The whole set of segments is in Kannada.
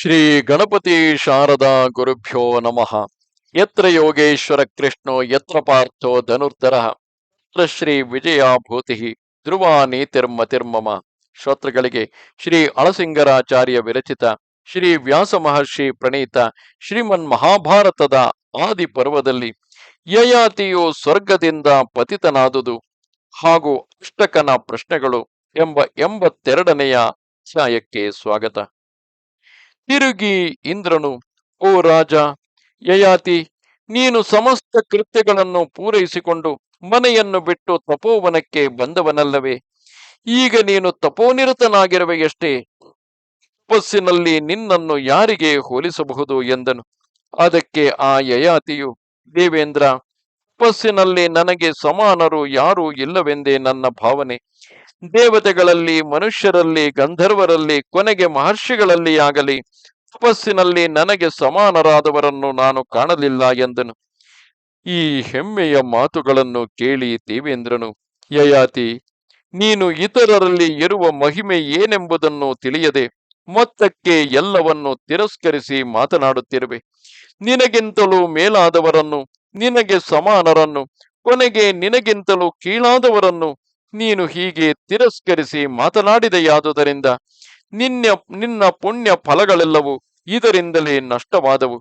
ಶ್ರೀ ಗಣಪತಿ ಶಾರದಾ ಗುರುಭ್ಯೋ ನಮಃ. ಯತ್ರ ಯೋಗೇಶ್ವರ ಕೃಷ್ಣೋ, ಯತ್ರ ಪಾರ್ಥೋ ಧನುರ್ಧರ, ಯತ್ರ ಶ್ರೀ ವಿಜಯಾಭೂತಿ ಧ್ರುವ ನೀತಿರ್ಮತಿರ್ಮಮ ಶ್ರೋತೃಗಳಿಗೆ ಶ್ರೀ ಅಳಸಿಂಗರಾಚಾರ್ಯ ವಿರಚಿತ, ಶ್ರೀ ವ್ಯಾಸ ಮಹರ್ಷಿ ಪ್ರಣೀತ, ಶ್ರೀಮನ್ ಮಹಾಭಾರತದ ಆದಿ ಪರ್ವದಲ್ಲಿ ಯಯಾತಿಯು ಸ್ವರ್ಗದಿಂದ ಪತಿತನಾದುದು ಹಾಗೂ ಅಷ್ಟಕನ ಪ್ರಶ್ನೆಗಳು ಎಂಬ ಎಂಬತ್ತೆರಡನೆಯ ಅಧ್ಯಾಯಕ್ಕೆ ಸ್ವಾಗತ. ತಿರುಗಿ, ಇಂದ್ರನು, ಓ ರಾಜ, ಯಯಾತಿ, ನೀನು ಸಮಸ್ತ ಕೃತ್ಯಗಳನ್ನು ಪೂರೈಸಿಕೊಂಡು ಮನೆಯನ್ನು ಬಿಟ್ಟು ತಪೋವನಕ್ಕೆ ಬಂದವನಲ್ಲವೇ? ಈಗ ನೀನು ತಪೋನಿರತನಾಗಿರುವೆಯಷ್ಟೇ? ತಪಸ್ಸಿನಲ್ಲಿ ನಿನ್ನನ್ನು ಯಾರಿಗೆ ಹೋಲಿಸಬಹುದು? ಎಂದನು. ಅದಕ್ಕೆ ಆ ಯಯಾತಿಯು, ದೇವೇಂದ್ರ, ತಪಸ್ಸಿನಲ್ಲಿ ನನಗೆ ಸಮಾನರು ಯಾರೂ ಇಲ್ಲವೆಂದೇ ನನ್ನ ಭಾವನೆ. ದೇವತೆಗಳಲ್ಲಿ, ಮನುಷ್ಯರಲ್ಲಿ, ಗಂಧರ್ವರಲ್ಲಿ, ಕೊನೆಗೆ ಮಹರ್ಷಿಗಳಲ್ಲಿ ಆಗಲಿ, ತಪಸ್ಸಿನಲ್ಲಿ ನನಗೆ ಸಮಾನರಾದವರನ್ನು ನಾನು ಕಾಣಲಿಲ್ಲ ಎಂದನು. ಈ ಹೆಮ್ಮೆಯ ಮಾತುಗಳನ್ನು ಕೇಳಿ ದೇವೇಂದ್ರನು, ಯಯಾತಿ, ನೀನು ಇತರರಲ್ಲಿ ಇರುವ ಮಹಿಮೆ ಏನೆಂಬುದನ್ನು ತಿಳಿಯದೆ, ಮೊತ್ತಕ್ಕೆ ಎಲ್ಲವನ್ನು ತಿರಸ್ಕರಿಸಿ ಮಾತನಾಡುತ್ತಿರುವೆ. ನಿನಗಿಂತಲೂ ಮೇಲಾದವರನ್ನು, ನಿನಗೆ ಸಮಾನರನ್ನು, ಕೊನೆಗೆ ನಿನಗಿಂತಲೂ ಕೀಳಾದವರನ್ನು ನೀನು ಹೀಗೆ ತಿರಸ್ಕರಿಸಿ ಮಾತನಾಡಿದೆಯಾದುದರಿಂದ ನಿನ್ನ ನಿನ್ನ ಪುಣ್ಯ ಫಲಗಳೆಲ್ಲವೂ ಇದರಿಂದಲೇ ನಷ್ಟವಾದವು.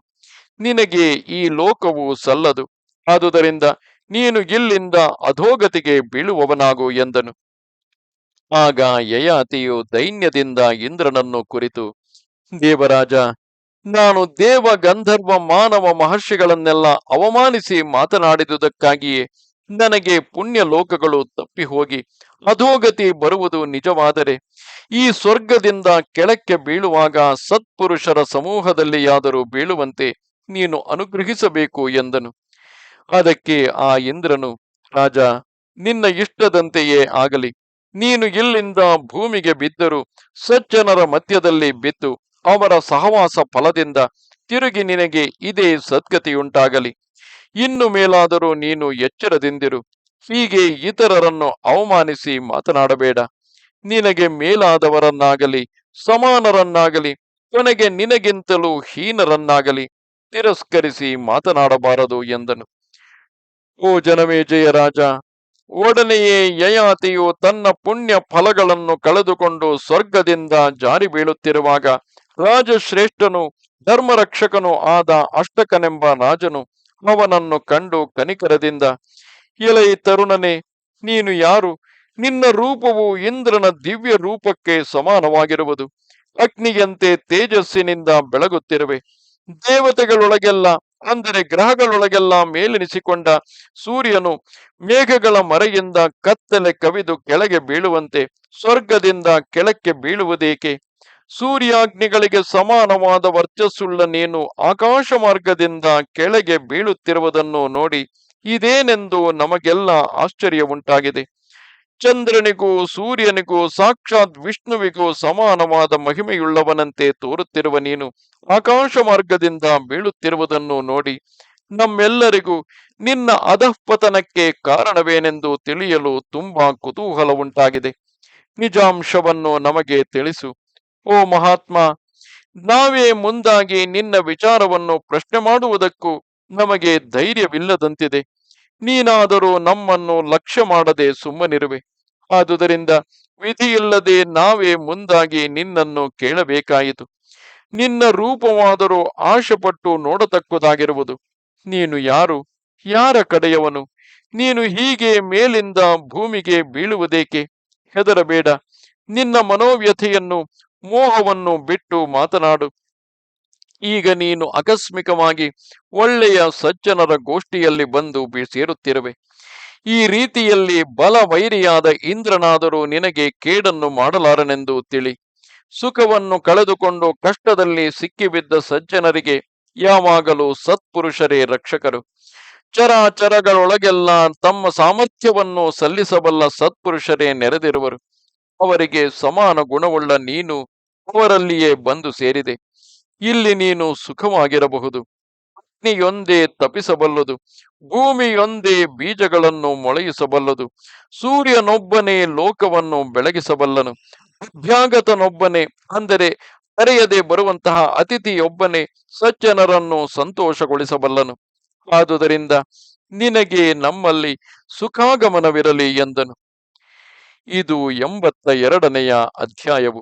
ನಿನಗೆ ಈ ಲೋಕವು ಸಲ್ಲದು. ಆದುದರಿಂದ ನೀನು ಇಲ್ಲಿಂದ ಅಧೋಗತಿಗೆ ಬೀಳುವವನಾಗು ಎಂದನು. ಆಗ ಯಯಾತಿಯು ದೈನ್ಯದಿಂದ ಇಂದ್ರನನ್ನು ಕುರಿತು, ದೇವರಾಜ, ನಾನು ದೇವ ಗಂಧರ್ವ ಮಾನವ ಮಹರ್ಷಿಗಳನ್ನೆಲ್ಲ ಅವಮಾನಿಸಿ ಮಾತನಾಡಿದುದಕ್ಕಾಗಿಯೇ ನನಗೆ ಪುಣ್ಯ ಲೋಕಗಳು ತಪ್ಪಿ ಹೋಗಿ ಅಧೋಗತಿ ಬರುವುದು ನಿಜವಾದರೆ ಈ ಸ್ವರ್ಗದಿಂದ ಕೆಳಕ್ಕೆ ಬೀಳುವಾಗ ಸತ್ಪುರುಷರ ಸಮೂಹದಲ್ಲಿಯಾದರೂ ಬೀಳುವಂತೆ ನೀನು ಅನುಗ್ರಹಿಸಬೇಕು ಎಂದನು. ಅದಕ್ಕೆ ಆ ಇಂದ್ರನು, ರಾಜ, ನಿನ್ನ ಇಷ್ಟದಂತೆಯೇ ಆಗಲಿ. ನೀನು ಇಲ್ಲಿಂದ ಭೂಮಿಗೆ ಬಿದ್ದರೂ ಸಜ್ಜನರ ಮಧ್ಯದಲ್ಲಿ ಬಿದ್ದು ಅವರ ಸಹವಾಸ ಫಲದಿಂದ ತಿರುಗಿ ನಿನಗೆ ಇದೇ ಸದ್ಗತಿಯುಂಟಾಗಲಿ. ಇನ್ನು ಮೇಲಾದರೂ ನೀನು ಎಚ್ಚರದಿಂದಿರು. ಹೀಗೆ ಇತರರನ್ನು ಅವಮಾನಿಸಿ ಮಾತನಾಡಬೇಡ. ನಿನಗೆ ಮೇಲಾದವರನ್ನಾಗಲಿ, ಸಮಾನರನ್ನಾಗಲಿ, ಕೊನೆಗೆ ನಿನಗಿಂತಲೂ ಹೀನರನ್ನಾಗಲಿ ತಿರಸ್ಕರಿಸಿ ಮಾತನಾಡಬಾರದು ಎಂದನು. ಓ ಜನಮೇ ಜಯರಾಜ ಒಡನೆಯೇ ಯಯಾತಿಯು ತನ್ನ ಪುಣ್ಯ ಫಲಗಳನ್ನು ಕಳೆದುಕೊಂಡು ಸ್ವರ್ಗದಿಂದ ಜಾರಿ ಬೀಳುತ್ತಿರುವಾಗ ರಾಜಶ್ರೇಷ್ಠನು, ಧರ್ಮರಕ್ಷಕನು ಆದ ಅಷ್ಟಕನೆಂಬ ರಾಜನು ಅವನನ್ನು ಕಂಡು ಕನಿಕರದಿಂದ, ಎಲೈ ತರುಣನೆ, ನೀನು ಯಾರು? ನಿನ್ನ ರೂಪವು ಇಂದ್ರನ ದಿವ್ಯ ರೂಪಕ್ಕೆ ಸಮಾನವಾಗಿರುವುದು. ಅಗ್ನಿಯಂತೆ ತೇಜಸ್ಸಿನಿಂದ ಬೆಳಗುತ್ತಿರುವೆ. ದೇವತೆಗಳೊಳಗೆಲ್ಲ, ಅಂದರೆ ಗ್ರಹಗಳೊಳಗೆಲ್ಲ ಮೇಲೆನಿಸಿಕೊಂಡ ಸೂರ್ಯನು ಮೇಘಗಳ ಮರೆಯಿಂದ ಕತ್ತಲೆ ಕವಿದು ಕೆಳಗೆ ಬೀಳುವಂತೆ ಸ್ವರ್ಗದಿಂದ ಕೆಳಕ್ಕೆ ಬೀಳುವುದೇಕೆ? ಸೂರ್ಯಾಗ್ನಿಗಳಿಗೆ ಸಮಾನವಾದ ವರ್ಚಸ್ಸುಳ್ಳ ನೀನು ಆಕಾಶ ಮಾರ್ಗದಿಂದ ಕೆಳಗೆ ಬೀಳುತ್ತಿರುವುದನ್ನು ನೋಡಿ ಇದೇನೆಂದು ನಮಗೆಲ್ಲ ಆಶ್ಚರ್ಯ ಉಂಟಾಗಿದೆ ಚಂದ್ರನಿಗೂ ಸೂರ್ಯನಿಗೂ ಸಾಕ್ಷಾತ್ ವಿಷ್ಣುವಿಗೂ ಸಮಾನವಾದ ಮಹಿಮೆಯುಳ್ಳವನಂತೆ ತೋರುತ್ತಿರುವ ನೀನು ಆಕಾಶ ಮಾರ್ಗದಿಂದ ಬೀಳುತ್ತಿರುವುದನ್ನು ನೋಡಿ ನಮ್ಮೆಲ್ಲರಿಗೂ ನಿನ್ನ ಅಧಃಪತನಕ್ಕೆ ಕಾರಣವೇನೆಂದು ತಿಳಿಯಲು ತುಂಬಾ ಕುತೂಹಲ ಉಂಟಾಗಿದೆ ನಿಜಾಂಶವನ್ನು ನಮಗೆ ತಿಳಿಸು. ಓ ಮಹಾತ್ಮ, ನಾವೇ ಮುಂದಾಗಿ ನಿನ್ನ ವಿಚಾರವನ್ನು ಪ್ರಶ್ನೆ ಮಾಡುವುದಕ್ಕೂ ನಮಗೆ ಧೈರ್ಯವಿಲ್ಲದಂತಿದೆ. ನೀನಾದರೂ ನಮ್ಮನ್ನು ಲಕ್ಷ್ಯ ಮಾಡದೆ ಸುಮ್ಮನಿರುವೆ. ಆದುದರಿಂದ ವಿಧಿಯಿಲ್ಲದೆ ನಾವೇ ಮುಂದಾಗಿ ನಿನ್ನನ್ನು ಕೇಳಬೇಕಾಯಿತು. ನಿನ್ನ ರೂಪವಾದರೂ ಆಶೆಪಟ್ಟು ನೋಡತಕ್ಕುದಾಗಿರುವುದು. ನೀನು ಯಾರು? ಯಾರ ಕಡೆಯವನು? ನೀನು ಹೀಗೆ ಮೇಲಿಂದ ಭೂಮಿಗೆ ಬೀಳುವುದೇಕೆ? ಹೆದರಬೇಡ. ನಿನ್ನ ಮನೋವ್ಯಥೆಯನ್ನು ಮೋಹವನ್ನು ಬಿಟ್ಟು ಮಾತನಾಡು. ಈಗ ನೀನು ಆಕಸ್ಮಿಕವಾಗಿ ಒಳ್ಳೆಯ ಸಜ್ಜನರ ಗೋಷ್ಠಿಯಲ್ಲಿ ಬಂದು ಸೇರುತ್ತಿರುವೆ. ಈ ರೀತಿಯಲ್ಲಿ ಬಲವೈರಿಯಾದ ಇಂದ್ರನಾದರೂ ನಿನಗೆ ಕೇಡನ್ನು ಮಾಡಲಾರನೆಂದು ತಿಳಿ. ಸುಖವನ್ನು ಕಳೆದುಕೊಂಡು ಕಷ್ಟದಲ್ಲಿ ಸಿಕ್ಕಿಬಿದ್ದ ಸಜ್ಜನರಿಗೆ ಯಾವಾಗಲೂ ಸತ್ಪುರುಷರೇ ರಕ್ಷಕರು. ಚರಾಚರಗಳೊಳಗೆಲ್ಲ ತಮ್ಮ ಸಾಮರ್ಥ್ಯವನ್ನು ಸಲ್ಲಿಸಬಲ್ಲ ಸತ್ಪುರುಷರೇ ನೆರೆದಿರುವರು. ಅವರಿಗೆ ಸಮಾನ ಗುಣವುಳ್ಳ ನೀನು ಅವರಲ್ಲಿಯೇ ಬಂದು ಸೇರಿದೆ. ಇಲ್ಲಿ ನೀನು ಸುಖವಾಗಿರಬಹುದು. ಅಗ್ನಿಯೊಂದೇ ತಪಿಸಬಲ್ಲದು ಭೂಮಿಯೊಂದೇ ಬೀಜಗಳನ್ನು ಮೊಳೆಯಿಸಬಲ್ಲದು. ಸೂರ್ಯನೊಬ್ಬನೇ ಲೋಕವನ್ನು ಬೆಳಗಿಸಬಲ್ಲನು. ಅಭ್ಯಾಗತನೊಬ್ಬನೇ, ಅಂದರೆ ಕರೆಯದೆ ಬರುವಂತಹ ಅತಿಥಿಯೊಬ್ಬನೇ ಸಜ್ಜನರನ್ನು ಸಂತೋಷಗೊಳಿಸಬಲ್ಲನು. ಆದುದರಿಂದ ನಿನಗೆ ನಮ್ಮಲ್ಲಿ ಸುಖಾಗಮನವಿರಲಿ ಎಂದನು. ಇದು ಎಂಬತ್ತ ಎರಡನೆಯ ಅಧ್ಯಾಯವು.